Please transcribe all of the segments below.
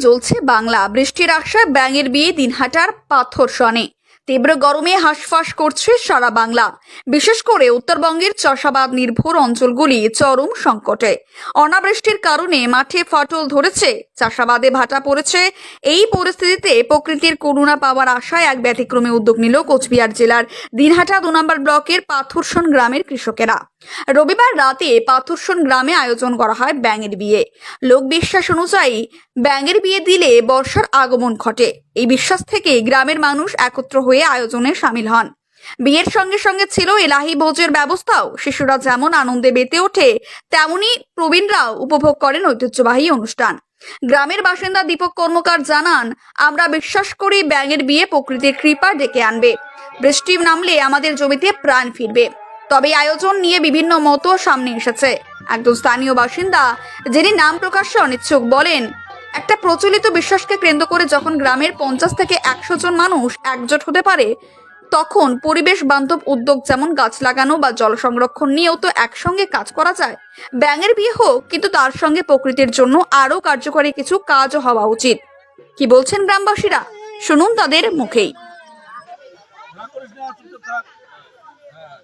জ্বলছে বাংলা। বৃষ্টির আশায় ব্যাঙের বিয়ে দিনহাটার পাথর সনে। তীব্র গরমে হাঁসফাঁস করছে সারা বাংলা। বিশেষ করে উত্তরবঙ্গের চাষাবাদ নির্ভর অঞ্চলগুলি চরম সংকটে। অনাবৃষ্টির কারণে মাঠে ফাটল ধরেছে, চাষাবাদে ভাটা পড়েছে। এই পরিস্থিতিতে প্রকৃতির করুণা পাওয়ার আশায় এক ব্যতিক্রমী উদ্যোগ নিল কোচবিহার জেলার দিনহাটা দু নম্বর ব্লকের পাথরসন গ্রামের কৃষকেরা। রবিবার রাতে পাথরসন গ্রামে আয়োজন করা হয় ব্যাঙের বিয়ে। লোক বিশ্বাস অনুযায়ী ব্যাঙের বিয়ে দিলে বর্ষার আগমন ঘটে। এই বিশ্বাস থেকে গ্রামের মানুষ একত্র হয়ে আয়োজনে সামিল হন। বিয়ের সঙ্গে সঙ্গে ছিল এলাহি ভোজের ব্যবস্থাও। শিশুরা যেমন আনন্দে মেতে ওঠে, তেমনি প্রবীণরাও উপভোগ করেন ঐতিহ্যবাহী অনুষ্ঠান। গ্রামের বাসিন্দা দীপক কর্মকার জানান, আমরা বিশ্বাস করি ব্যাঙের বিয়ে প্রকৃতির কৃপা ডেকে আনবে। বৃষ্টি নামলে আমাদের জমিতে প্রাণ ফিরবে। তবে আয়োজন নিয়ে বিভিন্ন মত সামনে এসেছে। একজন স্থানীয় বাসিন্দা, যিনি নাম প্রকাশ্যে অনিচ্ছুক, বলেন, একটা প্রচলিত বিশ্বাসকে কেন্দ্র করে যখন গ্রামের পঞ্চাশ থেকে একশো জন মানুষ একজোট হতে পারে, তখন পরিবেশ বান্ধব উদ্যোগ যেমন গাছ লাগানো বা জল সংরক্ষণ নিয়েও তো একসঙ্গে কাজ করা যায়। ব্যাঙের বিয়ে হোক, কিন্তু তার সঙ্গে প্রকৃতির জন্য আরও কার্যকরী কিছু কাজও হওয়া উচিত। কি বলছেন গ্রামবাসীরা? শুনুন তাদের মুখেই। হ্যাঁ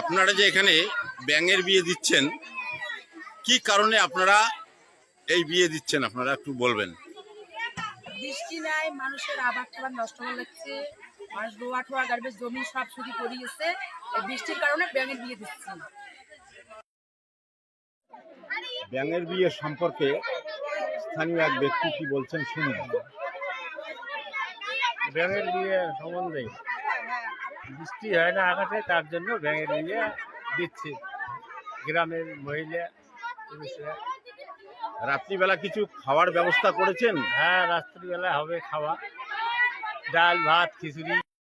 আপনারা যে এখানে ব্যাঙের বিয়ে দিচ্ছেন কি কারণে আপনারা এই বিয়ে দিচ্ছেন? আপনারা একটু বলবেন। বৃষ্টি নাই মানুষের আবাদ টাবাদ নষ্ট হয়ে যাচ্ছে মানুষ রোয়া ঠোয়া গার্বেজ জমি সব শুধু পড়ে গেছে। বৃষ্টির কারণে ব্যাঙের বিয়ে দিচ্ছি। ব্যাঙের বিয়ে সম্পর্কে স্থানীয় এক ব্যক্তি কি বলছেন শুনুন। ব্যাঙের বিয়ে সম্বন্ধে বৃষ্টি হয় না আকাশে তার জন্য ভেঙে নিয়ে দিচ্ছে। গ্রামের মহিলা পুরুষরা রাত্রিবেলা কিছু খাওয়ার ব্যবস্থা করেছেন? হ্যাঁ রাত্রিবেলা হবে খাওয়া। ডাল ভাত খিচুড়ি।